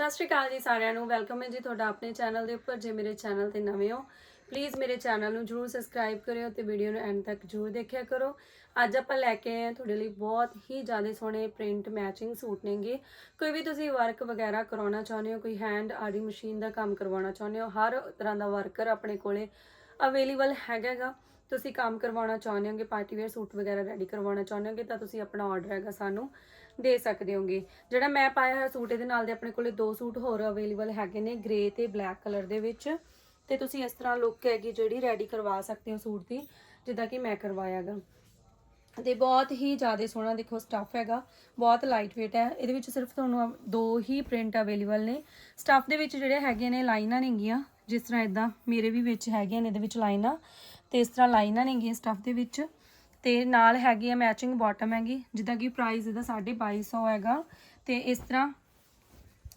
ਸਤਿ ਸ਼੍ਰੀ ਅਕਾਲ ਜੀ ਸਾਰਿਆਂ ਨੂੰ। ਵੈਲਕਮ ਹੈ ਜੀ ਤੁਹਾਡਾ ਆਪਣੇ ਚੈਨਲ ਦੇ ਉੱਪਰ। ਜੇ ਮੇਰੇ ਚੈਨਲ ਤੇ ਨਵੇਂ ਹੋ ਪਲੀਜ਼ ਮੇਰੇ ਚੈਨਲ ਨੂੰ ਜਰੂਰ ਸਬਸਕ੍ਰਾਈਬ ਕਰਿਓ ਤੇ ਵੀਡੀਓ ਨੂੰ ਐਂਡ ਤੱਕ ਜਰੂਰ ਦੇਖਿਆ ਕਰੋ। ਅੱਜ ਆਪਾਂ ਲੈ ਕੇ ਆਏ ਹਾਂ ਤੁਹਾਡੇ ਲਈ ਬਹੁਤ ਹੀ ਜ਼ਿਆਦਾ ਸੋਹਣੇ ਪ੍ਰਿੰਟ ਮੈਚਿੰਗ ਸੂਟ ਨੇਗੇ। ਕੋਈ ਵੀ ਤੁਸੀਂ ਵਰਕ ਵਗੈਰਾ ਕਰਾਉਣਾ ਚਾਹੁੰਦੇ ਹੋ, ਕੋਈ ਹੈਂਡ ਆਰੀ ਮਸ਼ੀਨ ਦਾ ਕੰਮ ਕਰਵਾਉਣਾ ਚਾਹੁੰਦੇ ਹੋ, ਹਰ ਤਰ੍ਹਾਂ ਦਾ ਵਰਕਰ ਆਪਣੇ ਕੋਲੇ ਅਵੇਲੇਬਲ ਹੈਗਾਗਾ ਤੁਸੀਂ ਕੰਮ ਕਰਵਾਉਣਾ ਚਾਹੁੰਦੇ ਹੋਗੇ ਪਾਰਟੀ ਵੇਅਰ ਸੂਟ ਵਗੈਰਾ ਰੈਡੀ ਕਰਵਾਉਣਾ ਚਾਹੁੰਦੇ ਹੋਗੇ, ਤਾਂ ਤੁਸੀਂ ਆਪਣਾ ਆਰਡਰ ਹੈਗਾ ਸਾਨੂੰ ਦੇ ਸਕਦੇ ਹੋਗੇ। ਜਿਹੜਾ ਮੈਂ ਪਾਇਆ ਹੋਇਆ ਸੂਟ ਇਹਦੇ ਨਾਲ ਦੇ ਆਪਣੇ ਕੋਲੇ ਦੋ ਸੂਟ ਹੋਰ ਅਵੇਲੇਬਲ ਹੈਗੇ ਨੇ ਗ੍ਰੇ ਤੇ ਬਲੈਕ ਕਲਰ ਦੇ ਵਿੱਚ। ਤੇ ਤੁਸੀਂ ਇਸ ਤਰ੍ਹਾਂ ਲੁੱਕ ਹੈਗੀ ਜਿਹੜੀ ਰੈਡੀ ਕਰਵਾ ਸਕਦੇ ਹੋ ਸੂਟ ਦੀ, ਜਿੱਦਾਂ ਕਿ ਮੈਂ ਕਰਵਾਇਆਗਾ। ਤੇ ਬਹੁਤ ਹੀ ਜ਼ਿਆਦਾ ਸੋਹਣਾ ਦੇਖੋ ਸਟੱਫ ਹੈਗਾ, ਬਹੁਤ ਲਾਈਟ weight ਹੈ। ਇਹਦੇ ਵਿੱਚ ਸਿਰਫ ਤੁਹਾਨੂੰ ਦੋ ਹੀ ਪ੍ਰਿੰਟ ਅਵੇਲੇਬਲ ਨੇ। ਸਟੱਫ ਦੇ ਵਿੱਚ ਜਿਹੜੇ ਹੈਗੇ ਨੇ ਲਾਈਨਾਂ ਨੇਗੀਆਂ, ਜਿਸ ਤਰ੍ਹਾਂ ਇਦਾਂ ਮੇਰੇ ਵੀ ਵਿੱਚ ਹੈਗੀਆਂ ਨੇ ਇਹਦੇ ਵਿੱਚ ਲਾਈਨਾਂ। ਤੇ ਇਸ ਤਰ੍ਹਾਂ ਲਾਈਨਾਂ ਨੇਗੀਆਂ ਸਟੱਫ ਦੇ ਵਿੱਚ। ਤੇ ਨਾਲ ਹੈਗੀ ਆ ਮੈਚਿੰਗ ਬਾਟਮ ਹੈਗੀ, ਜਿੱਦਾਂ ਕਿ ਪ੍ਰਾਈਸ ਇਹਦਾ 2250 ਹੈਗਾ। ਤੇ ਇਸ ਤਰ੍ਹਾਂ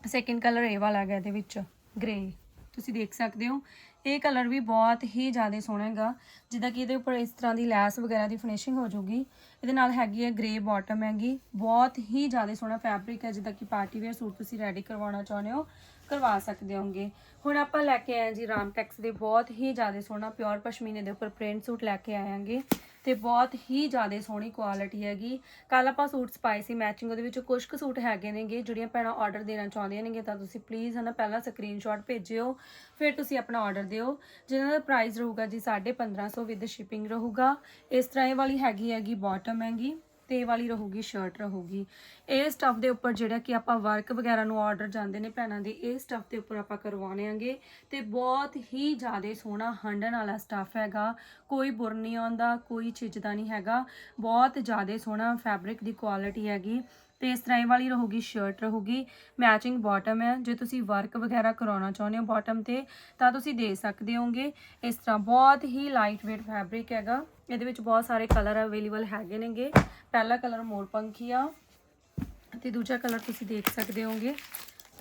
ਸੈਕਿੰਡ ਕਲਰ ਇਹ ਵਾਲਾ ਹੈਗਾ ਇਹਦੇ ਵਿੱਚ ਗ੍ਰੇ ਤੁਸੀਂ ਦੇਖ ਸਕਦੇ ਹੋ, ਇਹ ਕਲਰ ਵੀ ਬਹੁਤ ਹੀ ਜ਼ਿਆਦਾ ਸੋਹਣਾ ਹੈਗਾ। ਜਿੱਦਾਂ ਕਿ ਇਹਦੇ ਉੱਪਰ ਇਸ ਤਰ੍ਹਾਂ ਦੀ ਲੈਸ ਵਗੈਰਾ ਦੀ ਫਿਨਿਸ਼ਿੰਗ ਹੋ ਜਾਊਗੀ। ਇਹਦੇ ਨਾਲ ਹੈਗੀ ਹੈ ਗ੍ਰੇ ਬਾਟਮ ਹੈਗੀ। ਬਹੁਤ ਹੀ ਜ਼ਿਆਦਾ ਸੋਹਣਾ ਫੈਬਰਿਕ ਹੈ, ਜਿੱਦਾਂ ਕਿ ਪਾਰਟੀ ਵੇਅਰ ਸੂਟ ਤੁਸੀਂ ਰੈਡੀ ਕਰਵਾਉਣਾ ਚਾਹੁੰਦੇ ਹੋ। ਕਰਵਾ ਸਕਦੇ ਹੋਗੇ ਹੁਣ ਆਪਾਂ ਲੈ ਕੇ ਆਏ ਹਾਂ ਜੀ ਰਾਮਟੈਕਸ ਦੇ ਬਹੁਤ ਹੀ ਜ਼ਿਆਦਾ ਸੋਹਣਾ ਪਿਓਰ ਪਸ਼ਮੀਨੇ ਦੇ ਉੱਪਰ ਪ੍ਰਿੰਟ ਸੂਟ ਲੈ ਕੇ ਆਇਆਂਗੇ ਤੇ ਬਹੁਤ ਹੀ ਜ਼ਿਆਦਾ ਸੋਹਣੀ ਕੁਆਲਿਟੀ ਹੈਗੀ। ਕੱਲ ਆਪਾਂ ਸੂਟਸ ਪਾਏ ਸੀ ਮੈਚਿੰਗ ਉਹਦੇ ਵਿੱਚ ਕੁਝ ਕੁ ਸੂਟ ਹੈਗੇ ਨੇਗੇ, ਜਿਹੜੀਆਂ ਭੈਣਾਂ ਆਰਡਰ ਦੇਣਾ ਚਾਹੁੰਦੀਆਂ ਨੇਗੇ ਤਾਂ ਤੁਸੀਂ ਪਲੀਜ਼ ਹਨਾ ਪਹਿਲਾਂ ਸਕਰੀਨਸ਼ਾਟ ਭੇਜਿਓ, ਫਿਰ ਤੁਸੀਂ ਆਪਣਾ ਆਰਡਰ ਦਿਓ। ਜਿਹਨਾਂ ਦਾ ਪ੍ਰਾਈਸ ਰਹੂਗਾ ਜੀ 1550 ਵਿਦ ਸ਼ਿਪਿੰਗ ਰਹੂਗਾ। ਇਸ ਤਰ੍ਹਾਂ ਇਹ ਵਾਲੀ ਹੈਗੀ ਹੈਗੀ ਬਾਟਮ ਹੈਗੀ ਤੇ ਵਾਲੀ ਰਹੂਗੀ ਸ਼ਰਟ ਰਹੂਗੀ। ਇਹ ਸਟਫ ਦੇ ਉੱਪਰ ਜਿਹੜਾ ਕਿ ਆਪਾਂ ਵਰਕ ਵਗੈਰਾ ਨੂੰ ਆਰਡਰ ਜਾਂਦੇ ਨੇ ਭੈਣਾਂ ਦੇ, ਇਹ ਸਟਫ ਦੇ ਉੱਪਰ ਆਪਾਂ ਕਰਵਾਉਣੇ ਆਂਗੇ। ਤੇ ਬਹੁਤ ਹੀ ਜ਼ਿਆਦਾ ਸੋਹਣਾ ਹੰਡਣ ਵਾਲਾ ਸਟਫ ਹੈਗਾ। ਕੋਈ ਬੁਰ ਨਹੀਂ ਆਉਂਦਾ, ਕੋਈ ਛਿਜਦਾ ਨਹੀਂ ਹੈਗਾ। ਬਹੁਤ ਜ਼ਿਆਦਾ ਸੋਹਣਾ ਫੈਬਰਿਕ ਦੀ ਕੁਆਲਿਟੀ ਹੈਗੀ। ਤੇ ਇਸ ਤਰ੍ਹਾਂ ਇਹ ਵਾਲੀ ਰਹੂਗੀ ਸ਼ਰਟ ਰਹੂਗੀ ਮੈਚਿੰਗ ਬਾਟਮ ਹੈ। ਜੇ ਤੁਸੀਂ ਵਰਕ ਵਗੈਰਾ ਕਰਾਉਣਾ ਚਾਹੁੰਦੇ ਹੋ ਬਾਟਮ ਤੇ, ਤਾਂ ਤੁਸੀਂ ਦੇ ਸਕਦੇ ਹੋਗੇ। ਇਸ ਤਰ੍ਹਾਂ ਬਹੁਤ ਹੀ ਲਾਈਟ weight ਫੈਬਰਿਕ ਹੈਗਾ। ਇਹਦੇ ਵਿੱਚ ਬਹੁਤ ਸਾਰੇ ਕਲਰ ਅਵੇਲੇਬਲ ਹੈਗੇ ਨੇਗੇ। ਪਹਿਲਾ ਕਲਰ ਮੋਰਪੰਖੀ ਆ ਤੇ ਦੂਜਾ ਕਲਰ ਤੁਸੀਂ ਦੇਖ ਸਕਦੇ ਹੋਗੇ।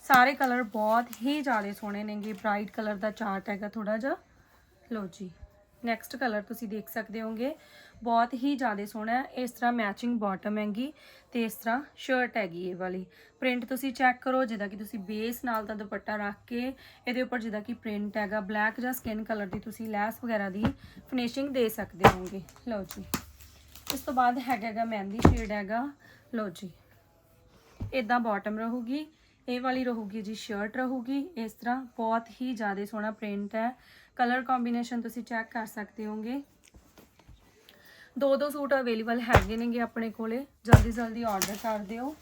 ਸਾਰੇ ਕਲਰ ਬਹੁਤ ਹੀ ਜ਼ਿਆਦਾ ਸੋਹਣੇ ਨੇਗੇ। ਬ੍ਰਾਈਟ ਕਲਰ ਦਾ ਚਾਰਟ ਹੈਗਾ ਥੋੜਾ ਜਿਹਾ। ਲਓ ਜੀ। ਨੈਕਸਟ ਕਲਰ ਤੁਸੀਂ ਦੇਖ ਸਕਦੇ ਹੋਗੇ। ਬਹੁਤ ਹੀ ਜ਼ਿਆਦਾ ਸੋਹਣਾ ਹੈ। ਇਸ ਤਰ੍ਹਾਂ ਮੈਚਿੰਗ ਬਾਟਮ ਹੈਗੀ ਤੇ ਇਸ ਤਰ੍ਹਾਂ ਸ਼ਰਟ ਹੈਗੀ ਇਹ ਵਾਲੀ। ਪ੍ਰਿੰਟ ਤੁਸੀਂ ਚੈੱਕ ਕਰੋ, ਜਿੱਦਾਂ ਕਿ ਤੁਸੀਂ ਬੇਸ ਨਾਲ ਤਾਂ ਦੁਪੱਟਾ ਰੱਖ ਕੇ ਇਹਦੇ ਉੱਪਰ ਜਿੱਦਾਂ ਕਿ ਪ੍ਰਿੰਟ ਹੈਗਾ ਬਲੈਕ ਜਾਂ ਸਕਿਨ ਕਲਰ ਦੀ ਤੁਸੀਂ ਲੈਸ ਵਗੈਰਾ ਦੀ ਫਿਨਿਸ਼ਿੰਗ ਦੇ ਸਕਦੇ ਹੋਗੇ। ਲਓ ਜੀ। ਇਸ ਤੋਂ ਬਾਅਦ ਹੈਗਾ ਹੈਗਾ ਮਹਿੰਦੀ ਸ਼ੇਡ ਹੈਗਾ। ਲਓ ਜੀ। ਇਦਾਂ ਬਾਟਮ ਰਹੂਗੀ। ਇਹ ਵਾਲੀ ਰਹੂਗੀ ਜੀ ਸ਼ਰਟ ਰਹੂਗੀ। ਇਸ ਤਰ੍ਹਾਂ ਬਹੁਤ ਹੀ ਜ਼ਿਆਦਾ ਸੋਹਣਾ ਪ੍ਰਿੰਟ ਹੈ। ਕਲਰ ਕੰਬੀਨੇਸ਼ਨ ਤੁਸੀਂ ਚੈੱਕ ਕਰ ਸਕਦੇ ਹੋਗੇ। ਦੋ ਦੋ ਸੂਟ ਅਵੇਲੇਬਲ ਹੈਗੇ ਨੇਗੇ ਆਪਣੇ ਕੋਲੇ। ਜਲਦੀ ਜਲਦੀ ਆਰਡਰ ਕਰ ਦਿਓ।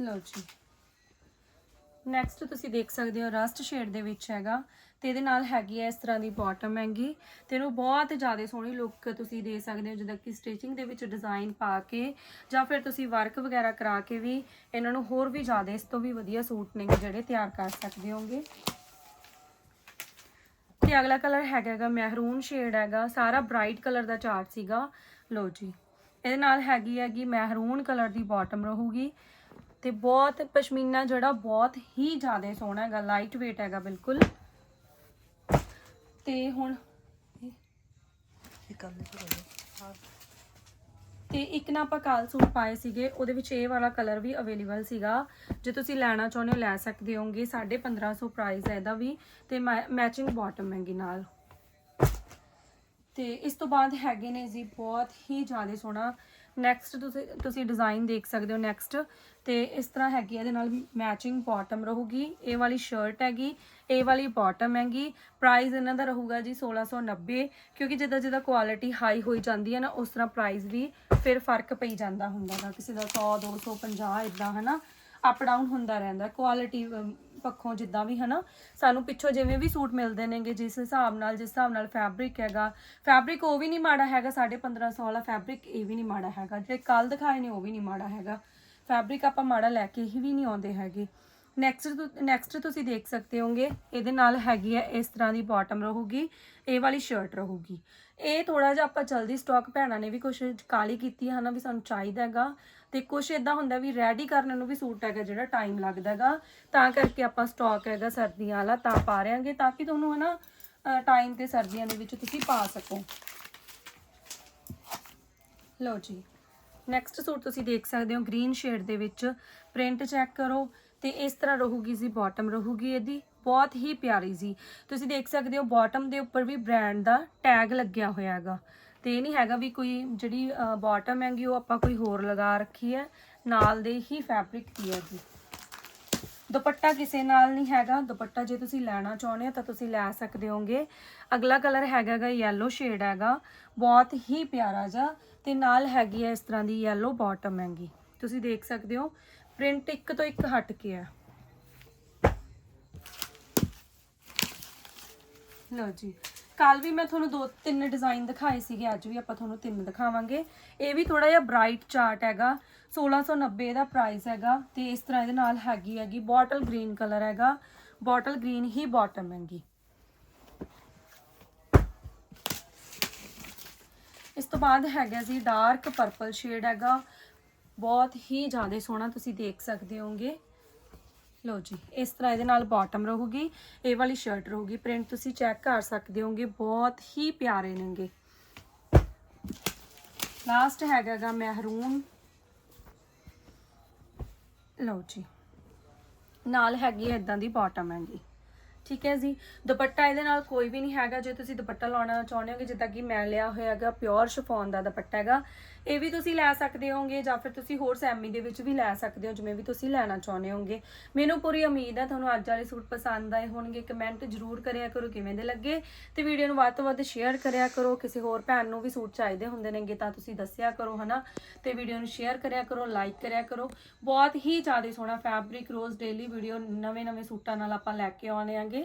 ਲਓ ਜੀ। ਨੈਕਸਟ ਤੁਸੀਂ ਦੇਖ ਸਕਦੇ ਹੋ ਰਸਟ ਸ਼ੇਡ ਦੇ ਵਿੱਚ ਹੈਗਾ ਤੇ ਇਹਦੇ ਨਾਲ ਹੈਗੀ ਹੈ ਇਸ ਤਰ੍ਹਾਂ ਦੀ ਬਾਟਮ ਹੈਗੀ ਤੇ ਇਹਨੂੰ ਬਹੁਤ ਜ਼ਿਆਦਾ ਸੋਹਣੀ ਲੁੱਕ ਤੁਸੀਂ ਦੇ ਸਕਦੇ ਹੋ ਜਿੱਦਾਂ ਕਿ ਸਟਿਚਿੰਗ ਦੇ ਵਿੱਚ ਡਿਜ਼ਾਈਨ ਪਾ ਕੇ ਜਾਂ ਫਿਰ ਤੁਸੀਂ ਵਰਕ ਵਗੈਰਾ ਕਰਾ ਕੇ ਵੀ ਇਹਨਾਂ ਨੂੰ ਹੋਰ ਵੀ ਜ਼ਿਆਦਾ ਇਸ ਤੋਂ ਵੀ ਵਧੀਆ ਸੂਟ ਨੇ ਜਿਹੜੇ ਤਿਆਰ ਕਰ ਸਕਦੇ ਹੋਗੇ ਤੇ ਅਗਲਾ ਕਲਰ ਹੈਗਾ ਹੈਗਾ ਮਹਿਰੂਨ ਸ਼ੇਡ ਹੈਗਾ, ਸਾਰਾ ਬ੍ਰਾਈਟ ਕਲਰ ਦਾ ਚਾਰਟ ਸੀਗਾ। ਲਓ ਜੀ, ਇਹਦੇ ਨਾਲ ਹੈਗੀ ਹੈਗੀ ਮਹਿਰੂਨ ਕਲਰ ਦੀ ਬਾਟਮ ਰਹੂਗੀ ਤੇ ਬਹੁਤ ਪਸ਼ਮੀਨਾ ਜਿਹੜਾ ਬਹੁਤ ਹੀ ਜ਼ਿਆਦਾ ਸੋਹਣਾ ਹੈਗਾ ਲਾਈਟ weight ਹੈਗਾ ਬਿਲਕੁਲ। ਤੇ ਹੁਣ ਤੇ ਇੱਕ ਨਾ ਆਪਾਂ ਕਾਲ ਸੂਟ ਪਾਏ ਸੀਗੇ ਉਹਦੇ ਵਿੱਚ ਇਹ ਵਾਲਾ ਕਲਰ ਵੀ ਅਵੇਲੇਬਲ ਸੀਗਾ। ਜੇ ਤੁਸੀਂ ਲੈਣਾ ਚਾਹੁੰਦੇ ਹੋ ਲੈ ਸਕਦੇ ਹੋਗੇ 1550 ਪ੍ਰਾਈਸ ਹੈ ਇਹਦਾ ਵੀ। ਤੇ ਮੈਚਿੰਗ ਬਾਟਮ ਹੈਗੀ ਨਾਲ। ਤੇ ਇਸ ਤੋਂ ਬਾਅਦ ਹੈਗੇ ਨੇ ਜੀ ਬਹੁਤ ਹੀ ਜ਼ਿਆਦਾ ਸੋਹਣਾ। ਨੈਕਸਟ ਤੁਸੀਂ ਤੁਸੀਂ ਡਿਜ਼ਾਈਨ ਦੇਖ ਸਕਦੇ ਹੋ ਨੈਕਸਟ ਤੇ ਇਸ ਤਰ੍ਹਾਂ ਹੈਗੀ ਇਹਦੇ ਨਾਲ ਮੈਚਿੰਗ ਬਾਟਮ ਰਹੂਗੀ। ਇਹ ਵਾਲੀ ਸ਼ਰਟ ਹੈਗੀ, ਇਹ ਵਾਲੀ ਬਾਟਮ ਹੈਗੀ। ਪ੍ਰਾਈਸ ਇਹਨਾਂ ਦਾ ਰਹੂਗਾ ਜੀ 1690 ਕਿਉਂਕਿ ਜਿੱਦਾਂ ਜਿੱਦਾਂ ਕੁਆਲਿਟੀ ਹਾਈ ਹੋਈ ਜਾਂਦੀ ਹੈ ਨਾ, ਉਸ ਤਰ੍ਹਾਂ ਪ੍ਰਾਈਸ ਵੀ ਫਿਰ ਫ਼ਰਕ ਪਈ ਜਾਂਦਾ ਹੁੰਦਾ ਨਾ ਕਿਸੇ ਦਾ 100 250 ਇਦਾਂ ਹਨਾ ਅਪ ਡਾਊਨ ਹੁੰਦਾ ਰਹਿੰਦਾ। ਕੁਆਲਿਟੀ ਪੱਖੋਂ ਜਿੱਦਾਂ ਵੀ, ਹਨਾ? ਸਾਨੂੰ ਪਿੱਛੋਂ ਜਿਵੇਂ ਵੀ ਸੂਟ ਮਿਲਦੇ ਨੇਗੇ, ਜਿਸ ਹਿਸਾਬ ਨਾਲ, ਜਿਸ ਹਿਸਾਬ ਨਾਲ ਫੈਬਰਿਕ ਹੈਗਾ। ਫੈਬਰਿਕ ਉਹ ਵੀ ਨਹੀਂ ਮਾੜਾ ਹੈਗਾ 1550 ਵਾਲਾ ਫੈਬਰਿਕ ਇਹ ਵੀ ਨਹੀਂ ਮਾੜਾ ਹੈਗਾ। ਜਿਹੜੇ ਕੱਲ ਦਿਖਾਏ ਨੇ, ਉਹ ਵੀ ਨਹੀਂ ਮਾੜਾ ਹੈਗਾ। ਫੈਬਰਿਕ ਆਪਾਂ ਮਾੜਾ ਲੈ ਕੇ ਹੀ ਵੀ ਨਹੀਂ ਆਉਂਦੇ ਹੈਗੇ। ਨੈਕਸਟ ਨੈਕਸਟ ਤੁਸੀਂ ਦੇਖ ਸਕਦੇ ਹੋਗੇ ਇਹਦੇ ਨਾਲ ਹੈਗੀ ਹੈ ਇਸ ਤਰ੍ਹਾਂ ਦੀ ਬਾਟਮ ਰਹੂਗੀ, ਇਹ ਵਾਲੀ ਸ਼ਰਟ ਰਹੂਗੀ। ਇਹ ਥੋੜਾ ਜਿਹਾ ਆਪਾਂ ਜਲਦੀ ਸਟਾਕ ਭੈਣਾਂ ਨੇ ਵੀ ਕੁਛ ਕਾਲੀ ਕੀਤੀ ਹੈ ਨਾ ਵੀ ਸਾਨੂੰ ਚਾਹੀਦਾ ਹੈਗਾ। ਤੇ ਕੁਛ ਇਦਾਂ ਹੁੰਦਾ ਵੀ ਰੈਡੀ ਕਰਨ ਨੂੰ ਵੀ ਸੂਟ ਹੈਗਾ ਜਿਹੜਾ ਟਾਈਮ ਲੱਗਦਾ ਹੈਗਾ। ਤਾਂ ਕਰਕੇ ਆਪਾਂ ਸਟਾਕ ਹੈਗਾ ਸਰਦੀਆਂ ਵਾਲਾ ਤਾਂ ਪਾ ਰਿਆਂਗੇ ਤਾਂ ਕਿ ਤੁਹਾਨੂੰ ਹੈ ਨਾ ਟਾਈਮ ਤੇ ਸਰਦੀਆਂ ਦੇ ਵਿੱਚ ਤੁਸੀਂ ਪਾ ਸਕੋ। ਲਓ ਜੀ ਨੈਕਸਟ ਸੂਟ ਤੁਸੀਂ ਦੇਖ ਸਕਦੇ ਹੋ ਗ੍ਰੀਨ ਸ਼ੇਡ ਦੇ ਵਿੱਚ। ਪ੍ਰਿੰਟ ਚੈੱਕ ਕਰੋ। ਤੇ ਇਸ ਤਰ੍ਹਾਂ ਰਹੂਗੀ ਜੀ ਬਾਟਮ ਰਹੂਗੀ ਇਹਦੀ। ਬਹੁਤ ਹੀ ਪਿਆਰੀ ਜੀ। ਤੁਸੀਂ ਦੇਖ ਸਕਦੇ ਹੋ ਬਾਟਮ ਦੇ ਉੱਪਰ ਵੀ ਬ੍ਰਾਂਡ ਦਾ ਟੈਗ ਲੱਗਿਆ ਹੋਇਆ ਹੈਗਾ। ਤੇ ਇਹ ਨਹੀਂ ਹੈਗਾ ਵੀ ਕੋਈ ਜਿਹੜੀ ਬਾਟਮ ਹੈਗੀ, ਉਹ ਆਪਾਂ ਕੋਈ ਹੋਰ ਲਗਾ ਰੱਖੀ ਹੈ। ਨਾਲ ਦੇ ਹੀ ਫੈਬਰਿਕ ਦੀ ਹੈ ਜੀ। ਦੁਪੱਟਾ ਕਿਸੇ ਨਾਲ ਨਹੀਂ ਹੈਗਾ। ਦੁਪੱਟਾ ਜੇ ਤੁਸੀਂ ਲੈਣਾ ਚਾਹੁੰਦੇ ਹੋ ਤਾਂ ਤੁਸੀਂ ਲੈ ਸਕਦੇ ਹੋਗੇ। ਅਗਲਾ ਕਲਰ ਹੈਗਾਗਾ ਯੈਲੋ ਸ਼ੇਡ ਹੈਗਾ। ਬਹੁਤ ਹੀ ਪਿਆਰਾ ਜਿਹਾ। ਤੇ ਨਾਲ ਹੈਗੀ ਹੈ ਇਸ ਤਰ੍ਹਾਂ ਦੀ ਯੈਲੋ ਬਾਟਮ ਹੈਗੀ। ਤੁਸੀਂ ਦੇਖ ਸਕਦੇ ਹੋ ਪ੍ਰਿੰਟ ਇੱਕ ਤੋਂ ਇੱਕ ਹਟ ਕੇ ਹੈ। ਲਓ ਜੀ ਕੱਲ ਵੀ ਮੈਂ ਤੁਹਾਨੂੰ ਦੋ ਤਿੰਨ ਡਿਜ਼ਾਈਨ ਦਿਖਾਏ ਸੀਗੇ, ਅੱਜ ਵੀ ਆਪਾਂ ਤੁਹਾਨੂੰ ਤਿੰਨ ਦਿਖਾਵਾਂਗੇ। ਇਹ ਵੀ ਥੋੜਾ ਜਿਹਾ ਬ੍ਰਾਈਟ ਚਾਰਟ ਹੈਗਾ 1690 ਦਾ ਪ੍ਰਾਈਸ ਹੈਗਾ ਤੇ ਇਸ ਤਰ੍ਹਾਂ ਇਹਦੇ ਨਾਲ ਹੈਗੀ ਹੈਗੀ ਬੋਟਲ ਗ੍ਰੀਨ ਕਲਰ ਹੈਗਾ ਬੋਟਲ ਗ੍ਰੀਨ ਹੀ ਬਾਟਮ ਹੈਗੀ। ਇਸ ਤੋਂ ਬਾਅਦ ਹੈਗਾ ਜੀ ਡਾਰਕ ਪਰਪਲ ਸ਼ੇਡ ਹੈਗਾ ਬਹੁਤ ਹੀ ਜ਼ਿਆਦਾ ਸੋਹਣਾ ਤੁਸੀਂ ਦੇਖ ਸਕਦੇ ਹੋਗੇ ਲਓ ਜੀ, ਇਸ ਤਰ੍ਹਾਂ ਇਹਦੇ ਨਾਲ ਬਾਟਮ ਰਹੂਗੀ, ਇਹ ਵਾਲੀ ਸ਼ਰਟ ਰਹੂਗੀ। ਪ੍ਰਿੰਟ ਤੁਸੀਂ ਚੈੱਕ ਕਰ ਸਕਦੇ ਹੋਗੇ ਬਹੁਤ ਹੀ ਪਿਆਰੇ ਨੇਗੇ। ਲਾਸਟ ਹੈਗਾਗਾ ਮਹਿਰੂਨ ਲਓ ਜੀ, ਨਾਲ ਹੈਗੀ ਹੈ ਇਦਾਂ ਦੀ ਬਾਟਮ ਹੈਗੀ। ਠੀਕ ਹੈ ਜੀ। ਦੁਪੱਟਾ ਇਹਦੇ ਨਾਲ ਕੋਈ ਵੀ ਨਹੀਂ ਹੈਗਾ, ਜੇ ਤੁਸੀਂ ਦੁਪੱਟਾ ਲਾਉਣਾ ਚਾਹੁੰਦੇ ਹੋਗੇ, ਜਿੱਦਾਂ ਕਿ ਮੈਂ ਲਿਆ ਹੋਇਆ ਹੈਗਾ ਪਿਓਰ ਸ਼ਫੋਨ ਦਾ ਦੁਪੱਟਾ ਹੈਗਾ, ਇਹ ਵੀ ਤੁਸੀਂ ਲੈ ਸਕਦੇ ਹੋਗੇ ਜਾਂ ਫਿਰ ਤੁਸੀਂ ਹੋਰ ਸੈਮੀ ਦੇ ਵਿੱਚ ਵੀ ਲੈ ਸਕਦੇ ਹੋ, ਜਿਵੇਂ ਵੀ ਤੁਸੀਂ ਲੈਣਾ ਚਾਹੁੰਦੇ ਹੋਗੇ। ਮੈਨੂੰ ਪੂਰੀ ਉਮੀਦ ਹੈ ਤੁਹਾਨੂੰ ਅੱਜ ਵਾਲੇ ਸੂਟ ਪਸੰਦ ਆਏ ਹੋਣਗੇ। ਕਮੈਂਟ ਜ਼ਰੂਰ ਕਰਿਆ ਕਰੋ ਕਿਵੇਂ ਦੇ ਲੱਗੇ ਤੇ ਵੀਡੀਓ ਨੂੰ ਵੱਧ ਤੋਂ ਵੱਧ ਸ਼ੇਅਰ ਕਰਿਆ ਕਰੋ। ਕਿਸੇ ਹੋਰ ਭੈਣ ਨੂੰ ਵੀ ਸੂਟ ਚਾਹੀਦੇ ਹੁੰਦੇ ਨੇਗੇ ਤਾਂ ਤੁਸੀਂ ਦੱਸਿਆ ਕਰੋ, ਹਨਾ? ਤੇ ਵੀਡੀਓ ਨੂੰ ਸ਼ੇਅਰ ਕਰਿਆ ਕਰੋ ਲਾਈਕ ਕਰਿਆ ਕਰੋ। ਬਹੁਤ ਹੀ ਜ਼ਿਆਦਾ ਸੋਹਣਾ ਫੈਬਰਿਕ ਰੋਜ਼ ਡੇਲੀ ਵੀਡੀਓ ਨਵੇਂ ਨਵੇਂ ਸੂਟਾਂ ਨਾਲ ਆਪਾਂ ਲੈ ਕੇ ਆਉਣੇ ਆਂਗੇ।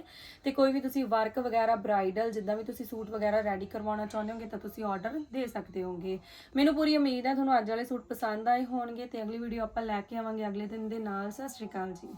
ਤੇ ਕੋਈ ਵੀ ਤੁਸੀਂ ਵਰਕ ਵਗੈਰਾ ਬ੍ਰਾਈਡਲ ਜਿੱਦਾਂ ਵੀ ਤੁਸੀਂ ਸੂਟ ਵਗੈਰਾ ਰੈਡੀ ਕਰਵਾਉਣਾ ਚਾਹੁੰਦੇ ਹੋਗੇ ਤਾਂ ਤੁਸੀਂ ਆਰਡਰ ਦੇ ਸਕਦੇ ਹੋਗੇ। ਮੈਨੂੰ ਪੂਰੀ ਉਮੀਦ ਹੈ ਤੁਹਾਨੂੰ ਅੱਜ ਵਾਲੇ ਸੂਟ ਪਸੰਦ ਆਏ ਹੋਣਗੇ ਤੇ ਅਗਲੀ ਵੀਡੀਓ ਆਪਾਂ ਲੈ ਕੇ ਆਵਾਂਗੇ ਅਗਲੇ ਦਿਨ ਦੇ ਨਾਲ। ਸਤਿ ਸ਼੍ਰੀ ਅਕਾਲ ਜੀ।